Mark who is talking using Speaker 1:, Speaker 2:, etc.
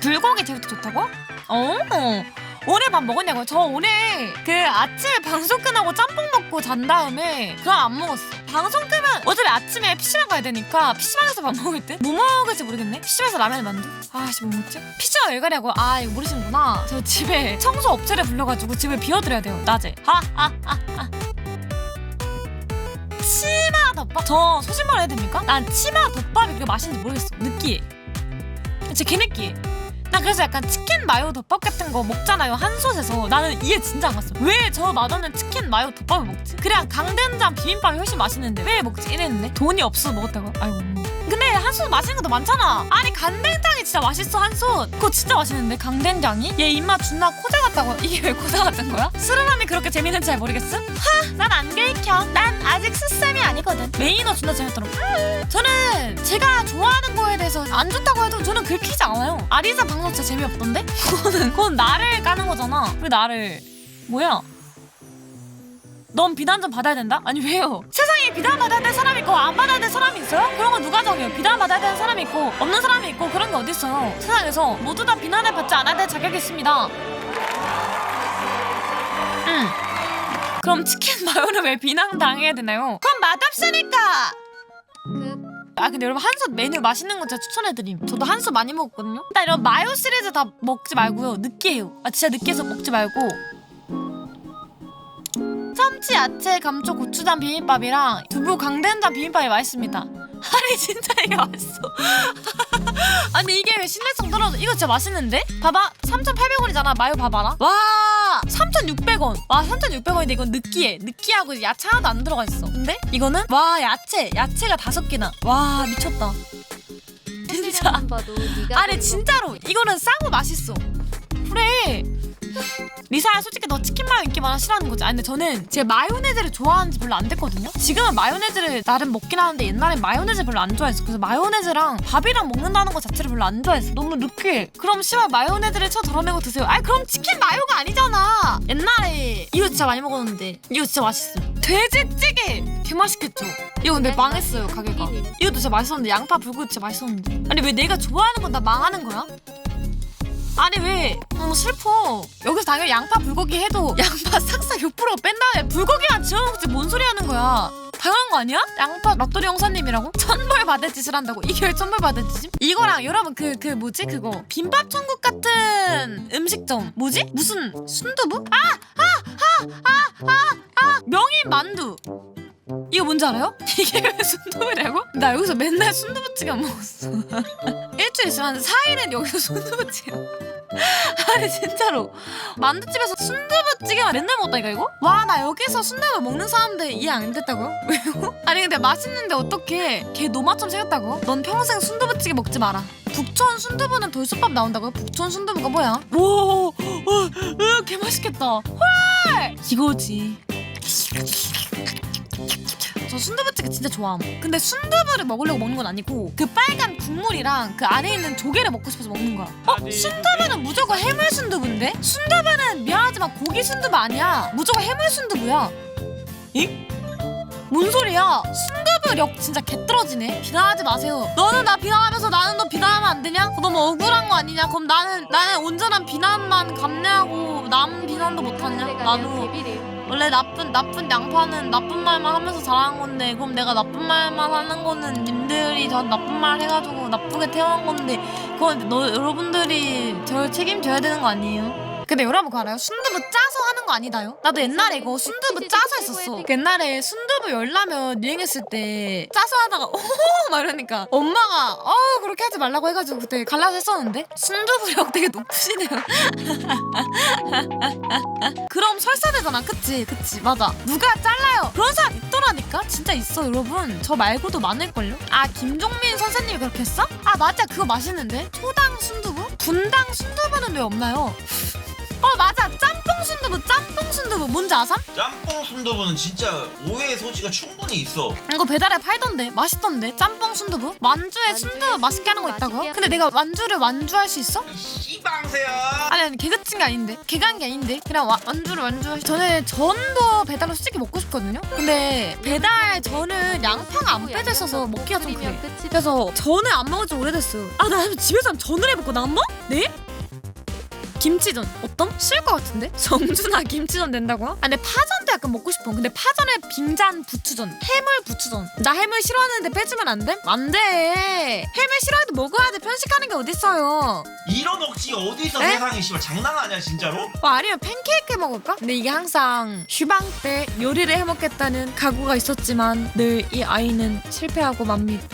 Speaker 1: 불고기 제육도 좋다고? 어 오늘 밥 먹었냐고요? 저 오늘 그 아침에 방송 끝나고 짬뽕 먹고 잔 다음에 그거 안 먹었어. 방송 끄면 어차피 아침에 PC방 가야 되니까 PC방에서 밥 먹을 때? 뭐 먹을지 모르겠네. PC방에서 라면 만두? 아씨 뭐 먹지? PC방 왜 가냐고? 아 이거 모르시는구나. 저 집에 청소 업체를 불러가지고 집을 비워드려야 돼요. 낮에. 하하하하. 치마 덮밥? 저 소신 말 해야 됩니까? 난 치마 덮밥이 그렇게 맛있는지 모르겠어. 느끼해. 진짜 개느끼해 나 그래서 약간 치킨 마요 덮밥 같은 거 먹잖아요 한솥에서 나는 이해 진짜 안 갔어 왜 저 맛없는 치킨 마요 덮밥을 먹지? 그냥 강된장 비빔밥이 훨씬 맛있는데 왜 먹지 이랬는데 돈이 없어서 먹었다고 아이고 근데 한솥 맛있는 것도 많잖아 아니 간된장이 진짜 맛있어 한솥 그거 진짜 맛있는데 강된장이? 얘 입맛 존나 코자 같다고 이게 왜 코자 같은 거야? 스르람이 그렇게 재밌는지 잘 모르겠음? 하! 난안난 아직 스쌤이 아니거든 메인어 존나 재밌더라고 저는 제가 좋아하는 거에 대해서 안 좋다고 해도 저는 긁히지 않아요. 아리사 방송 진짜 재미없던데? 그거는 그건 나를 까는 거잖아. 왜 나를 뭐야? 넌 비난 좀 받아야 된다? 아니 왜요? 세상에 비난 받아야 될 사람이 있고 안 받아야 될 사람이 있어요? 그런 거 누가 정해요? 비난 받아야 되는 사람이 있고 없는 사람이 있고 그런 게 어딨어요? 세상에서 모두 다 비난을 받지 않아야 될 자격이 있습니다. 응. 그럼 치킨 마요는 왜 비난 당해야 되나요? 그럼 맛없으니까. 그아 근데 여러분 한솥 메뉴 맛있는 거 진짜 추천해드림. 저도 한솥 많이 먹었거든요? 일단 이런 마요 시리즈 다 먹지 말고요. 느끼해요. 아 진짜 느끼해서 먹지 말고. 참치 야채 감초 고추장 비빔밥이랑 두부 강된장 비빔밥이 맛있습니다. 아니 진짜 이게 맛있어. 아니 이게 왜 신뢰성 떨어져. 이거 진짜 맛있는데? 봐봐. 3,800원이잖아. 마요 봐봐라. 와 3,600원. 와 3,600원인데 이건 느끼해. 느끼하고 야채 하나도 안 들어가 있어. 근데 이거는 와 야채. 야채가 다섯 개나. 와 미쳤다. 진짜. 아니 진짜로. 이거는 싸고 맛있어. 그래 리사야 솔직히 너 치킨 마요 인기 많아 싫어하는 거지? 아니 근데 저는 제 마요네즈를 좋아하는 지 별로 안 됐거든요? 지금은 마요네즈를 나름 먹긴 하는데 옛날엔 마요네즈 별로 안 좋아했어. 그래서 마요네즈랑 밥이랑 먹는다는 거 자체를 별로 안 좋아했어. 너무 느끼해. 그럼 씨발 마요네즈를 쳐 덜어내고 드세요. 아니 그럼 치킨 마요가 아니잖아. 옛날에 이거 진짜 많이 먹었는데 이거 진짜 맛있어. 돼지찌개! 개 맛있겠죠? 이거 근데 망했어요 가게가. 이것도 진짜 맛있었는데 양파 불고 진짜 맛있었는데. 아니 왜 내가 좋아하는 건 다 망하는 거야? 아니 왜 너무 슬퍼 여기서 당연히 양파 불고기 해도 양파 싹싹 6%가 뺀 다음에 불고기만 지어 먹지 뭔 소리 하는 거야 당한 거 아니야? 양파 맛돌이 형사님이라고? 천벌 받을 짓을 한다고 이게 왜 천벌 받을 짓임? 이거랑 여러분 그 그 뭐지 그거 비빔밥 천국 같은 음식점 뭐지? 무슨 순두부? 아! 아! 아! 아! 아! 아! 명인 만두 이거 뭔지 알아요? 이게 왜 순두부냐고? 나 여기서 맨날 순두부찌개 먹었어 일주일 있으면 한 4일은 여기서 순두부찌개 아니 진짜로 만두집에서 순두부찌개만 맨날 먹었다니까 이거? 와 나 여기서 순두부 먹는 사람들 이해 안 됐다고요? 왜요? 아니 근데 맛있는데 어떻게 걔 노마처럼 생겼다고? 넌 평생 순두부찌개 먹지 마라 북촌 순두부는 돌솥밥 나온다고요? 북촌 순두부가 뭐야? 오, 오, 오, 개 맛있겠다 헐 이거지 저 순두부찌개 진짜 좋아함. 근데 순두부를 먹으려고 먹는 건 아니고 그 빨간 국물이랑 그 안에 있는 조개를 먹고 싶어서 먹는 거야. 어? 순두부는 무조건 해물 순두부인데? 순두부는 미안하지만 고기 순두부 아니야. 무조건 해물 순두부야. 잉? 뭔 소리야? 순두부력 진짜 개떨어지네. 비난하지 마세요. 너는 나 비난하면서 나는 너 비난하면 안 되냐? 너무 억울한 거 아니냐? 그럼 나는 나는 온전한 비난만 감내하고 남 비난도 못하냐? 나도 원래 나쁜 나쁜 양파는 나쁜 말만 하면서 잘하는 건데 그럼 내가 나쁜 말만 하는 거는 님들이 저 나쁜 말 해가지고 나쁘게 태어난 건데 그건 너 여러분들이 저를 책임져야 되는 거 아니에요? 근데 여러분 그거 알아요? 순두부 짜서 하는 거 아니다요? 나도 옛날에 이거 순두부 짜서 했었어. 옛날에 순두부 열라면 유행했을 때 짜서 하다가 오호호 막 이러니까 엄마가 어 그렇게 하지 말라고 해가지고 그때 갈라서 했었는데 순두부력 되게 높으시네요. 그럼 설사되잖아 그치 그치 맞아 누가 잘라요 그런 사람 있더라니까 진짜 있어 여러분 저 말고도 많을걸요 아 김종민 선생님이 그렇게 했어? 아 맞아 그거 맛있는데 초당 순두부? 분당 순두부는 왜 없나요? 어 맞아 짬뽕 순두부 짬뽕 순두부 뭔지 아삼?
Speaker 2: 짬뽕 순두부는 진짜 오해의 소지가 충분히 있어.
Speaker 1: 이거 배달에 팔던데 맛있던데 짬뽕 순두부 만주에 순두부 맛있게 하는 거 있다고요? 근데 내가 완주를 완주할 수 있어?
Speaker 2: 씨방새야.
Speaker 1: 아니 아니 개그친 게 아닌데 개그한 게 아닌데 그냥 와, 완주를 완주할 수 저는 전도 배달로 솔직히 먹고 싶거든요 근데 배달 전은 양파가 안 빼져 있어서 먹기가 좀 그래 그래서 전을 안 먹은 지 오래됐어요 아나 집에서 전을 해먹고 나 안 먹어? 네? 김치전 어떤? 쉴것 같은데? 정준아 김치전 된다고요? 아 근데 파전도 약간 먹고 싶어 근데 파전에 빙잔 부추전 해물 부추전 나 해물 싫어하는데 빼주면 안 돼? 안돼 해물 싫어해도 먹어야 돼 편식하는 게 어딨어요
Speaker 2: 이런 억지가 어디 있어
Speaker 1: 에?
Speaker 2: 세상에 씨발 장난 아니야 진짜로?
Speaker 1: 어, 아니면 팬케이크 해 먹을까? 근데 이게 항상 휴방 때 요리를 해 먹겠다는 각오가 있었지만 늘 이 아이는 실패하고 맙니다.